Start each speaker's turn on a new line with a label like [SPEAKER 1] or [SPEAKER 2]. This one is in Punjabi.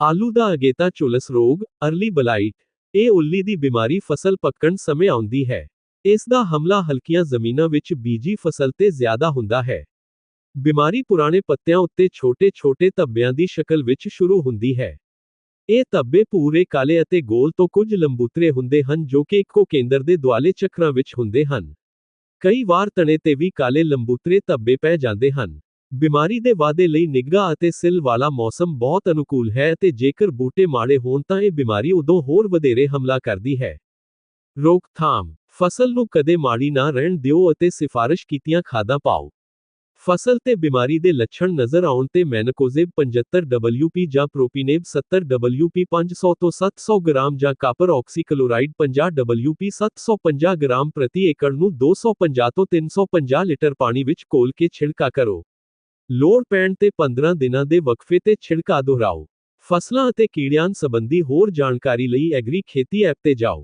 [SPEAKER 1] ਆਲੂ ਦਾ ਅਗੇਤਾ ਚੁਲਸ ਰੋਗ, ਅਰਲੀ ਬਲਾਈਟ, ਇਹ ਉੱਲੀ ਦੀ ਬਿਮਾਰੀ ਫਸਲ ਪੱਕਣ ਸਮੇਂ ਆਉਂਦੀ ਹੈ। ਇਸ ਦਾ ਹਮਲਾ ਹਲਕੀਆਂ ਜ਼ਮੀਨਾਂ ਵਿੱਚ ਬੀਜੀ ਫਸਲ ਤੇ ਜ਼ਿਆਦਾ ਹੁੰਦਾ ਹੈ। ਬਿਮਾਰੀ ਪੁਰਾਣੇ ਪੱਤਿਆਂ ਉੱਤੇ ਛੋਟੇ-ਛੋਟੇ ਧੱਬਿਆਂ ਦੀ ਸ਼ਕਲ ਵਿੱਚ ਸ਼ੁਰੂ ਹੁੰਦੀ ਹੈ। ਇਹ ਧੱਬੇ ਪੂਰੇ ਕਾਲੇ ਅਤੇ ਗੋਲ ਤੋਂ ਕੁਝ ਲੰਬੂਤਰੇ ਹੁੰਦੇ ਹਨ ਜੋ ਕਿ ਇੱਕੋ ਕੇਂਦਰ ਦੇ ਦੁਆਲੇ ਚੱਕਰਾਂ ਵਿੱਚ ਹੁੰਦੇ ਹਨ। ਕਈ ਵਾਰ ਤਣੇ ਤੇ ਵੀ ਕਾਲੇ ਲੰਬੂਤਰੇ ਧੱਬੇ ਪੈ ਜਾਂਦੇ ਹਨ। ਬਿਮਾਰੀ ਦੇ ਵਾਧੇ ਲਈ ਨਿੱਘਾ ਅਤੇ ਸਿੱਲ ਵਾਲਾ ਮੌਸਮ ਬਹੁਤ ਅਨੁਕੂਲ ਹੈ ਅਤੇ ਜੇਕਰ ਬੂਟੇ ਮਾੜੇ ਹੋਣ ਤਾਂ ਇਹ ਬਿਮਾਰੀ ਉਦੋਂ ਹੋਰ ਵਧੇਰੇ ਹਮਲਾ ਕਰਦੀ ਹੈ। ਰੋਕਥਾਮ ਫਸਲ ਨੂੰ ਕਦੇ ਮਾੜੀ ਨਾ ਰਹਿਣ ਦਿਓ ਅਤੇ ਸਿਫਾਰਿਸ਼ ਕੀਤੀਆਂ ਖਾਦਾਂ ਪਾਓ। ਫਸਲ ਤੇ ਬਿਮਾਰੀ ਦੇ ਲੱਛਣ ਨਜ਼ਰ ਆਉਣ ਤੇ ਮੈਨਕੋਜ਼ੇਬ 75 WP ਜਾਂ ਪ੍ਰੋਪੀਨੇਬ 70 WP 500 ਤੋਂ 700 ਗ੍ਰਾਮ ਜਾਂ ਕਾਪਰ ਆਕਸੀਕਲੋਰਾਈਡ 50 WP 750 ਗ੍ਰਾਮ ਪ੍ਰਤੀ ਏਕੜ ਨੂੰ 250 ਤੋਂ 350 ਲੀਟਰ ਪਾਣੀ ਵਿੱਚ ਘੋਲ ਕੇ ਛਿੜਕਾ ਕਰੋ। ਲੋੜ ਪੈਣ ਤੇ 15 ਦਿਨਾਂ ਦੇ ਵਕਫੇ ਤੇ ਛਿੜਕਾ ਦੁਹਰਾਓ। ਫਸਲਾਂ ਅਤੇ ਕੀੜਿਆਂ ਸੰਬੰਧੀ ਹੋਰ ਜਾਣਕਾਰੀ ਲਈ ਐਗਰੀ ਖੇਤੀ ਐਪ ਤੇ ਜਾਓ।